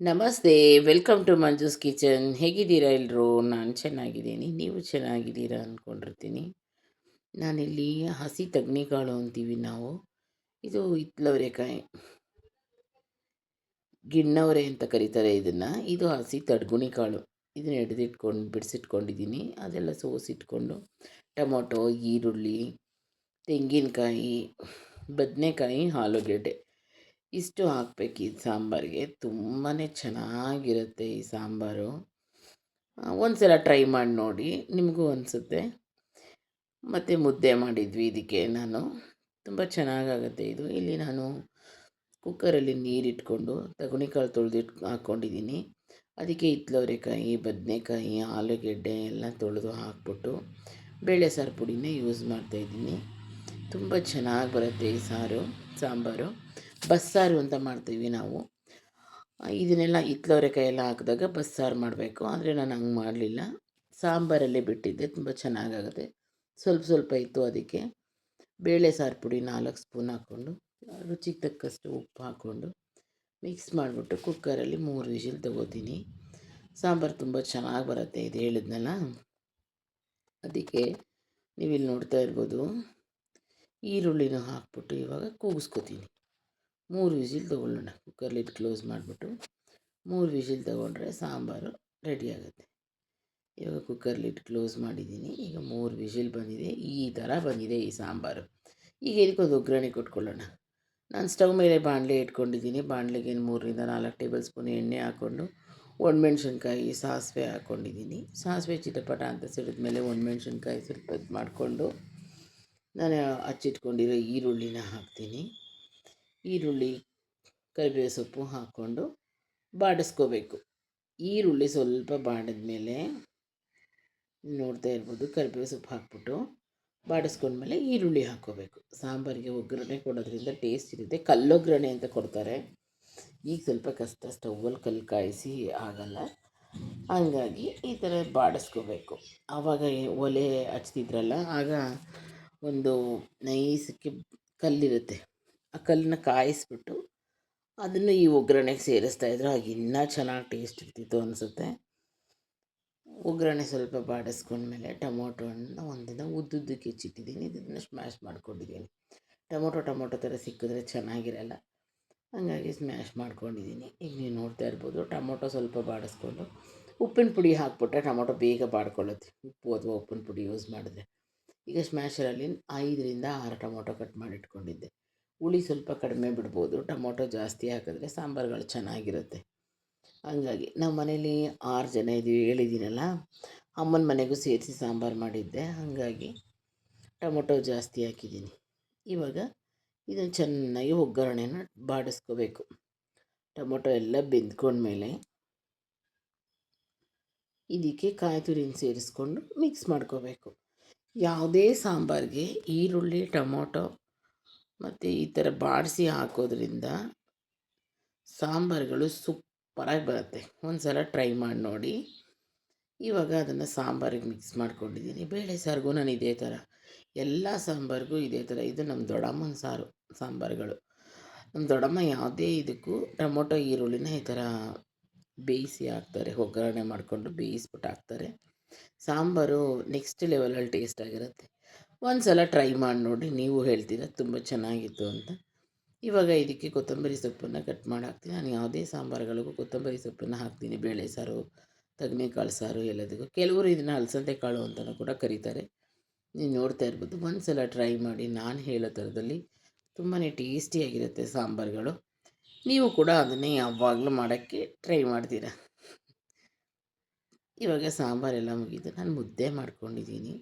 ನಮಸ್ತೆ, welcome to Manju's kitchen. ಹೇಗಿದ್ದೀರಾ ಎಲ್ಲರೂ ನಾನು ಚೆನ್ನಾಗಿದ್ದೀನಿ. ನೀವು ಚೆನ್ನಾಗಿದ್ದೀರಾ ಅಂದ್ಕೊಂಡಿರ್ತೀನಿ ನಾನಿಲ್ಲಿ ಹಸಿ ತಗ್ನಿಕಾಳು ಅಂತೀವಿ ನಾವು. ಇದು ಹಿತ್ಲವರೆಕಾಯಿ. ಗಿಣ್ಣವರೆ ಅಂತ ಕರೀತಾರೆ ಇದನ್ನು. ಇದು ಹಸಿ ತಡ್ಗುಣಿ ಕಾಳು ಇದನ್ನ ಹಿಡಿದಿಟ್ಕೊಂಡು ಬಿಡಿಸಿಟ್ಕೊಂಡಿದ್ದೀನಿ. ಅದೆಲ್ಲ ಸೋಸಿಟ್ಕೊಂಡು ಟೊಮೊಟೊ, ಈರುಳ್ಳಿ, ತೆಂಗಿನಕಾಯಿ, ಬದನೆಕಾಯಿ, ಆಲೂಗೆಡ್ಡೆ. ಇಷ್ಟು ಹಾಕ್ಬೇಕು ಈ ಸಾಂಬಾರಿಗೆ. ತುಂಬಾ ಚೆನ್ನಾಗಿರುತ್ತೆ ಈ ಸಾಂಬಾರು. ಒಂದು ಸಲ ಟ್ರೈ ಮಾಡಿ ನೋಡಿ, ನಿಮಗೂ ಅನಿಸುತ್ತೆ. ಮತ್ತು ಮುದ್ದೆ ಮಾಡಿದ್ವಿ ಇದಕ್ಕೆ ನಾನು. ತುಂಬ ಚೆನ್ನಾಗಾಗತ್ತೆ ಇದು. ಇಲ್ಲಿ ನಾನು ಕುಕ್ಕರಲ್ಲಿ ನೀರಿಟ್ಕೊಂಡು ತಗುಣಿಕಾಳು ತೊಳೆದಿಟ್ಟು ಹಾಕ್ಕೊಂಡಿದ್ದೀನಿ ಅದಕ್ಕೆ ಹಿತ್ಲೋರೆಕಾಯಿ, ಬದನೆಕಾಯಿ, ಆಲೂಗೆಡ್ಡೆ ಎಲ್ಲ ತೊಳೆದು ಹಾಕ್ಬಿಟ್ಟು ಬೇಳೆ ಸಾರು ಪುಡಿನೇ ಯೂಸ್ ಮಾಡ್ತಾಯಿದ್ದೀನಿ ತುಂಬ ಚೆನ್ನಾಗಿ ಬರುತ್ತೆ ಈ ಸಾರು, ಸಾಂಬಾರು. ಬಸ್ಸಾರು ಅಂತ ಮಾಡ್ತೀವಿ ನಾವು. ಇದನ್ನೆಲ್ಲ ಹಿತ್ಲವರೆಕಾಯಿ ಎಲ್ಲ ಹಾಕಿದಾಗ ಬಸ್ಸಾರು ಮಾಡಬೇಕು. ಆದರೆ ನಾನು ಹಂಗೆ ಮಾಡಲಿಲ್ಲ. ಸಾಂಬಾರಲ್ಲಿ ಬಿಟ್ಟಿದ್ದೆ, ತುಂಬ ಚೆನ್ನಾಗಾಗುತ್ತೆ. ಸ್ವಲ್ಪ ಸ್ವಲ್ಪ ಇತ್ತು ಅದಕ್ಕೆ. ಬೇಳೆ ಸಾರು ಪುಡಿ ನಾಲ್ಕು ಸ್ಪೂನ್ ಹಾಕ್ಕೊಂಡು, ರುಚಿಗೆ ತಕ್ಕಷ್ಟು ಉಪ್ಪು ಹಾಕ್ಕೊಂಡು, ಮಿಕ್ಸ್ ಮಾಡಿಬಿಟ್ಟು ಕುಕ್ಕರಲ್ಲಿ ಮೂರು ವಿಷಿಲ್ ತೊಗೋತೀನಿ. ಸಾಂಬಾರು ತುಂಬ ಚೆನ್ನಾಗಿ ಬರುತ್ತೆ, ಇದು ಹೇಳಿದ್ನಲ್ಲ? ಅದಕ್ಕೆ ನೀವಿಲ್ಲಿ ನೋಡ್ತಾ ಇರ್ಬೋದು, ಈರುಳ್ಳಿನೂ ಹಾಕ್ಬಿಟ್ಟು ಇವಾಗ ಕೂಗಿಸ್ಕೊತೀನಿ. ಮೂರು ವಿಸಿಲ್ ತೊಗೊಳ್ಳೋಣ ಕುಕ್ಕರ್ಲಿಟ್ಟು ಕ್ಲೋಸ್ ಮಾಡಿಬಿಟ್ಟು ಮೂರು ವಿಸಿಲ್ ತೊಗೊಂಡ್ರೆ ಸಾಂಬಾರು ರೆಡಿ ಆಗುತ್ತೆ. ಇವಾಗ ಕುಕ್ಕರ್ ಲಿಡ್ ಕ್ಲೋಸ್ ಮಾಡಿದ್ದೀನಿ. ಈಗ ಮೂರು ವಿಸಿಲ್ ಬಂದಿದೆ. ಈ ಥರ ಬಂದಿದೆ ಈ ಸಾಂಬಾರು. ಈಗ ಇದಕ್ಕೊಂದು ಒಗ್ಗರಣೆ ಕೊಟ್ಕೊಳ್ಳೋಣ? ನಾನು ಸ್ಟವ್ ಮೇಲೆ ಬಾಣಲೆ ಇಟ್ಕೊಂಡಿದ್ದೀನಿ. ಬಾಣಲೆಗೆ ಮೂರರಿಂದ ನಾಲ್ಕು ಟೇಬಲ್ ಸ್ಪೂನ್ ಎಣ್ಣೆ ಹಾಕ್ಕೊಂಡು ಒಣಮೆಣ್ಸಿನ್ಕಾಯಿ, ಸಾಸಿವೆ ಹಾಕ್ಕೊಂಡಿದ್ದೀನಿ. ಸಾಸಿವೆ ಚಿಟಪಟ ಅಂತ ಸಿಡಿದ ಮೇಲೆ ಒಣಮೆಣ್ಸಿನ್ಕಾಯಿ ಸ್ವಲ್ಪ ಮಾಡಿಕೊಂಡು ನಾನು ಹಚ್ಚಿಟ್ಕೊಂಡಿರೋ ಈರುಳ್ಳಿನ ಹಾಕ್ತೀನಿ. ಈರುಳ್ಳಿ ಕರಿಬೇವು ಸೊಪ್ಪು ಹಾಕ್ಕೊಂಡು ಬಾಡಿಸ್ಕೋಬೇಕು. ಈರುಳ್ಳಿ ಸ್ವಲ್ಪ ಬಾಡಿದ ಮೇಲೆ ನೋಡ್ತಾ ಇರ್ಬೋದು ಕರಿಬೇವು ಸೊಪ್ಪು ಹಾಕ್ಬಿಟ್ಟು ಬಾಡಿಸ್ಕೊಂಡ್ಮೇಲೆ ಈರುಳ್ಳಿ ಹಾಕ್ಕೋಬೇಕು. ಸಾಂಬಾರಿಗೆ ಒಗ್ಗರಣೆ ಕೊಡೋದ್ರಿಂದ ಟೇಸ್ಟ್ ಇರುತ್ತೆ. ಕಲ್ಲೊಗ್ಗರಣೆ ಅಂತ ಕೊಡ್ತಾರೆ. ಈಗ ಸ್ವಲ್ಪ ಕಷ್ಟ ಸ್ಟವ್ವಲ್ಲಿ ಕಲ್ಲು ಕಾಯಿಸಿ ಆಗಲ್ಲ. ಹಂಗಾಗಿ ಈ ಥರ ಬಾಡಿಸ್ಕೋಬೇಕು. ಆವಾಗ ಒಲೆ ಹಚ್ತಿದ್ರಲ್ಲ, ಆಗ ಒಂದು ನೈಸಕ್ಕೆ ಕಲ್ಲಿರುತ್ತೆ. ಆ ಕಲ್ಲನ್ನ ಕಾಯಿಸ್ಬಿಟ್ಟು ಅದನ್ನು ಈ ಒಗ್ಗರಣೆಗೆ ಸೇರಿಸ್ತಾಯಿದ್ರು ಆಗ ಇನ್ನೂ ಚೆನ್ನಾಗಿ ಟೇಸ್ಟ್ ಇರ್ತಿತ್ತು ಅನಿಸುತ್ತೆ. ಒಗ್ಗರಣೆ ಸ್ವಲ್ಪ ಬಾಡಿಸ್ಕೊಂಡ್ಮೇಲೆ ಟೊಮೊಟೊ ಹಣ್ಣು ಒಂದಿನ ಉದ್ದುದ್ದಕ್ಕೆ ಹೆಚ್ಚಿಟ್ಟಿದ್ದೀನಿ ಇದನ್ನು ಸ್ಮ್ಯಾಶ್ ಮಾಡ್ಕೊಂಡಿದ್ದೀನಿ. ಟೊಮೊಟೊ ಟೊಮೊಟೊ ಥರ ಸಿಕ್ಕಿದ್ರೆ ಚೆನ್ನಾಗಿರಲ್ಲ. ಹಾಗಾಗಿ ಸ್ಮ್ಯಾಶ್ ಮಾಡ್ಕೊಂಡಿದ್ದೀನಿ. ಈಗ ನೀವು ನೋಡ್ತಾ ಇರ್ಬೋದು, ಟೊಮೊಟೊ ಸ್ವಲ್ಪ ಬಾಡಿಸ್ಕೊಂಡು ಉಪ್ಪಿನ ಪುಡಿ ಹಾಕ್ಬಿಟ್ರೆ ಟೊಮೊಟೊ ಬೇಗ ಬಾಡ್ಕೊಳ್ಳುತ್ತೆ. ಉಪ್ಪು ಅಥವಾ ಉಪ್ಪಿನ ಪುಡಿ ಯೂಸ್ ಮಾಡಿದ್ರೆ. ಈಗ ಸ್ಮ್ಯಾಶರಲ್ಲಿ ಐದರಿಂದ ಆರು ಟೊಮೊಟೊ ಕಟ್ ಮಾಡಿ ಇಟ್ಕೊಂಡಿದ್ದೆ ಹುಳಿ ಸ್ವಲ್ಪ ಕಡಿಮೆ ಬಿಡ್ಬೋದು, ಟೊಮೊಟೊ ಜಾಸ್ತಿ ಹಾಕಿದ್ರೆ ಸಾಂಬಾರುಗಳು ಚೆನ್ನಾಗಿರುತ್ತೆ. ಹಂಗಾಗಿ ನಾವು ಮನೇಲಿ ಆರು ಜನ ಇದ್ದೀವಿ ಹೇಳಿದ್ದೀನಲ್ಲ, ಅಮ್ಮನ ಮನೆಗೂ ಸೇರಿಸಿ ಸಾಂಬಾರು ಮಾಡಿದ್ದೆ, ಹಾಗಾಗಿ ಟೊಮೊಟೊ ಜಾಸ್ತಿ ಹಾಕಿದ್ದೀನಿ. ಇವಾಗ ಇದನ್ನು ಚೆನ್ನಾಗಿ ಒಗ್ಗರಣೆನ ಬಾಡಿಸ್ಕೋಬೇಕು. ಟೊಮೊಟೊ ಎಲ್ಲ ಬೆಂದ್ಕೊಂಡ್ಮೇಲೆ ಇದಕ್ಕೆ ಕಾಯಿ ತುರಿನ ಸೇರಿಸ್ಕೊಂಡು ಮಿಕ್ಸ್ ಮಾಡ್ಕೋಬೇಕು. ಯಾವುದೇ ಸಾಂಬಾರಿಗೆ ಈರುಳ್ಳಿ, ಟೊಮೊಟೊ ಮತ್ತು ಈ ಥರ ಬಾಡಿಸಿ ಹಾಕೋದ್ರಿಂದ ಸಾಂಬಾರುಗಳು ಸೂಪರಾಗಿ ಬರುತ್ತೆ. ಒಂದು ಸಲ ಟ್ರೈ ಮಾಡಿ ನೋಡಿ. ಇವಾಗ ಅದನ್ನು ಸಾಂಬಾರಿಗೆ ಮಿಕ್ಸ್ ಮಾಡ್ಕೊಂಡಿದ್ದೀನಿ. ಬೇಳೆ ಸಾರಿಗೂ ನಾನು ಇದೇ ಥರ. ಎಲ್ಲ ಸಾಂಬಾರಿಗೂ ಇದೇ ಥರ. ಇದು ನಮ್ಮ ದೊಡ್ಡಮ್ಮನ ಸಾರು, ಸಾಂಬಾರುಗಳು. ನಮ್ಮ ದೊಡ್ಡಮ್ಮ ಯಾವುದೇ ಇದಕ್ಕೂ ಟೊಮೊಟೊ, ಈರುಳ್ಳಿನ ಈ ಥರ ಬೇಯಿಸಿ ಹಾಕ್ತಾರೆ. ಒಗ್ಗರಣೆ ಮಾಡಿಕೊಂಡು ಬೇಯಿಸ್ಬಿಟ್ಟು ಹಾಕ್ತಾರೆ. ಸಾಂಬಾರು ನೆಕ್ಸ್ಟ್ ಲೆವೆಲಲ್ಲಿ ಟೇಸ್ಟ್ ಆಗಿರುತ್ತೆ. ಒಂದು ಸಲ ಟ್ರೈ ಮಾಡಿ ನೋಡಿ, ನೀವು ಹೇಳ್ತೀರ ತುಂಬ ಚೆನ್ನಾಗಿತ್ತು ಅಂತ. ಇವಾಗ ಇದಕ್ಕೆ ಕೊತ್ತಂಬರಿ ಸೊಪ್ಪನ್ನು ಕಟ್ ಮಾಡಿ ಹಾಕ್ತೀನಿ. ನಾನು ಯಾವುದೇ ಸಾಂಬಾರುಗಳಿಗೂ ಕೊತ್ತಂಬರಿ ಸೊಪ್ಪನ್ನು ಹಾಕ್ತೀನಿ. ಬೇಳೆ ಸಾರು ಕಾಳು ಸಾರು ಎಲ್ಲದಕ್ಕೂ. ಕೆಲವರು ಇದನ್ನು ಅಲಸಂದೆ ಕಾಳು ಅಂತಲೂ ಕೂಡ ಕರೀತಾರೆ. ನೀವು ನೋಡ್ತಾ ಇರ್ಬೋದು ಒಂದು ಸಲ ಟ್ರೈ ಮಾಡಿ ನಾನು ಹೇಳೋ ಥರದಲ್ಲಿ ತುಂಬಾ ಟೇಸ್ಟಿಯಾಗಿರುತ್ತೆ ಸಾಂಬಾರುಗಳು. ನೀವು ಕೂಡ ಅದನ್ನೇ ಯಾವಾಗಲೂ ಮಾಡೋಕ್ಕೆ ಟ್ರೈ ಮಾಡ್ತೀರಾ. ಇವಾಗ ಸಾಂಬಾರೆಲ್ಲ ಮುಗಿದು ನಾನು ಮುದ್ದೆ ಮಾಡ್ಕೊಂಡಿದ್ದೀನಿ.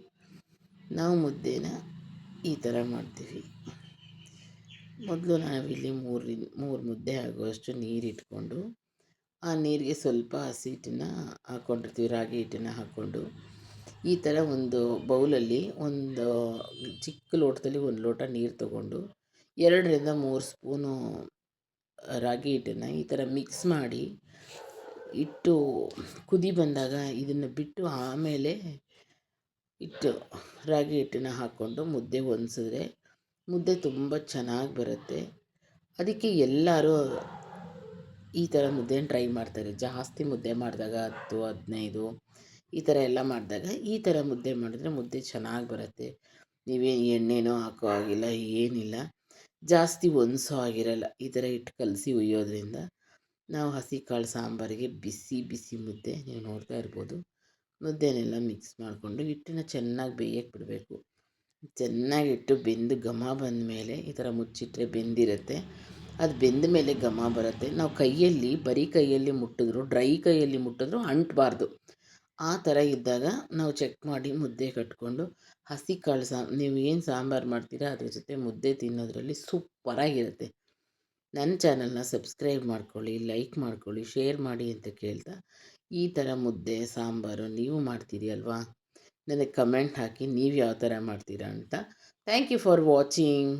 ನಾವು ಮುದ್ದೆನ ಈ ಥರ ಮಾಡ್ತೀವಿ. ಮೊದಲು ನಾವಿಲ್ಲಿ ಮೂರು ಮೂರು ಮುದ್ದೆ ಆಗುವಷ್ಟು ನೀರು ಇಟ್ಕೊಂಡು, ಆ ನೀರಿಗೆ ಸ್ವಲ್ಪ ಹಸಿ ಹಿಟ್ಟಿನ ಹಾಕ್ಕೊಂಡಿರ್ತೀವಿ ರಾಗಿ ಹಿಟ್ಟನ್ನು ಹಾಕ್ಕೊಂಡು ಈ ಥರ ಒಂದು ಬೌಲಲ್ಲಿ ಒಂದು ಚಿಕ್ಕ ಲೋಟದಲ್ಲಿ ಒಂದು ಲೋಟ ನೀರು ತಗೊಂಡು, ಎರಡರಿಂದ ಮೂರು ಸ್ಪೂನು ರಾಗಿ ಹಿಟ್ಟನ್ನು ಈ ಥರ ಮಿಕ್ಸ್ ಮಾಡಿ ಇಟ್ಟು ಕುದಿ ಬಂದಾಗ ಇದನ್ನು ಬಿಟ್ಟು ಆಮೇಲೆ ಹಿಟ್ಟು ರಾಗಿ ಹಿಟ್ಟನ್ನ ಹಾಕ್ಕೊಂಡು ಮುದ್ದೆ ಹೊಂದಿಸಿದ್ರೆ ಮುದ್ದೆ ತುಂಬ ಚೆನ್ನಾಗಿ ಬರುತ್ತೆ. ಅದಕ್ಕೆ ಎಲ್ಲರೂ ಈ ಥರ ಮುದ್ದೆನ ಟ್ರೈ ಮಾಡ್ತಾರೆ. ಜಾಸ್ತಿ ಮುದ್ದೆ ಮಾಡಿದಾಗ ಹತ್ತು, ಹದಿನೈದು ಈ ಥರ ಎಲ್ಲ ಮಾಡಿದಾಗ ಈ ಥರ ಮುದ್ದೆ ಮಾಡಿದ್ರೆ ಮುದ್ದೆ ಚೆನ್ನಾಗಿ ಬರುತ್ತೆ. ನೀವೇನು ಎಣ್ಣೆನೋ ಹಾಕೋ ಆಗಿಲ್ಲ ಏನಿಲ್ಲ. ಜಾಸ್ತಿ ಒನ್ಸೋ ಆಗಿರಲ್ಲ ಈ ಥರ ಹಿಟ್ಟು ಕಲಸಿ ಹುಯ್ಯೋದ್ರಿಂದ ನಾವು ಹಸಿ ಕಾಳು ಸಾಂಬಾರಿಗೆ ಬಿಸಿ ಬಿಸಿ ಮುದ್ದೆ ನೀವು ನೋಡ್ತಾ ಇರ್ಬೋದು. ಮುದ್ದೆನೆಲ್ಲ ಮಿಕ್ಸ್ ಮಾಡಿಕೊಂಡು ಹಿಟ್ಟನ್ನ ಚೆನ್ನಾಗಿ ಬೇಯಕ್ಕೆ ಬಿಡಬೇಕು. ಚೆನ್ನಾಗಿ ಇಟ್ಟು ಬೆಂದು ಘಮ ಬಂದ ಮೇಲೆ ಈ ಥರ ಮುಚ್ಚಿಟ್ಟರೆ ಬೆಂದಿರುತ್ತೆ. ಅದು ಬೆಂದ ಮೇಲೆ ಘಮ ಬರುತ್ತೆ. ನಾವು ಕೈಯಲ್ಲಿ, ಬರೀ ಕೈಯಲ್ಲಿ ಮುಟ್ಟಿದ್ರು ಡ್ರೈ ಕೈಯಲ್ಲಿ ಮುಟ್ಟಿದ್ರು ಅಂಟಬಾರ್ದು. ಆ ಥರ ಇದ್ದಾಗ ನಾವು ಚೆಕ್ ಮಾಡಿ ಮುದ್ದೆ ಕಟ್ಕೊಂಡು ಹಸಿ ಕಾಳು ಸಾ, ನೀವು ಏನು ಸಾಂಬಾರು ಮಾಡ್ತೀರಾ ಅದ್ರ ಜೊತೆ ಮುದ್ದೆ ತಿನ್ನೋದ್ರಲ್ಲಿ ಸೂಪರಾಗಿರುತ್ತೆ. ನನ್ನ ಚಾನಲ್ನ ಸಬ್ಸ್ಕ್ರೈಬ್ ಮಾಡ್ಕೊಳ್ಳಿ ಲೈಕ್ ಮಾಡ್ಕೊಳ್ಳಿ ಶೇರ್ ಮಾಡಿ ಅಂತ ಕೇಳ್ತಾ ಈ ಥರ ಮುದ್ದೆ, ಸಾಂಬಾರು ನೀವು ಮಾಡ್ತೀರಿ ಅಲ್ವಾ? ನನಗೆ ಕಮೆಂಟ್ ಹಾಕಿ ನೀವು ಯಾವ ಥರ ಮಾಡ್ತೀರಾ ಅಂತ. Thank you for watching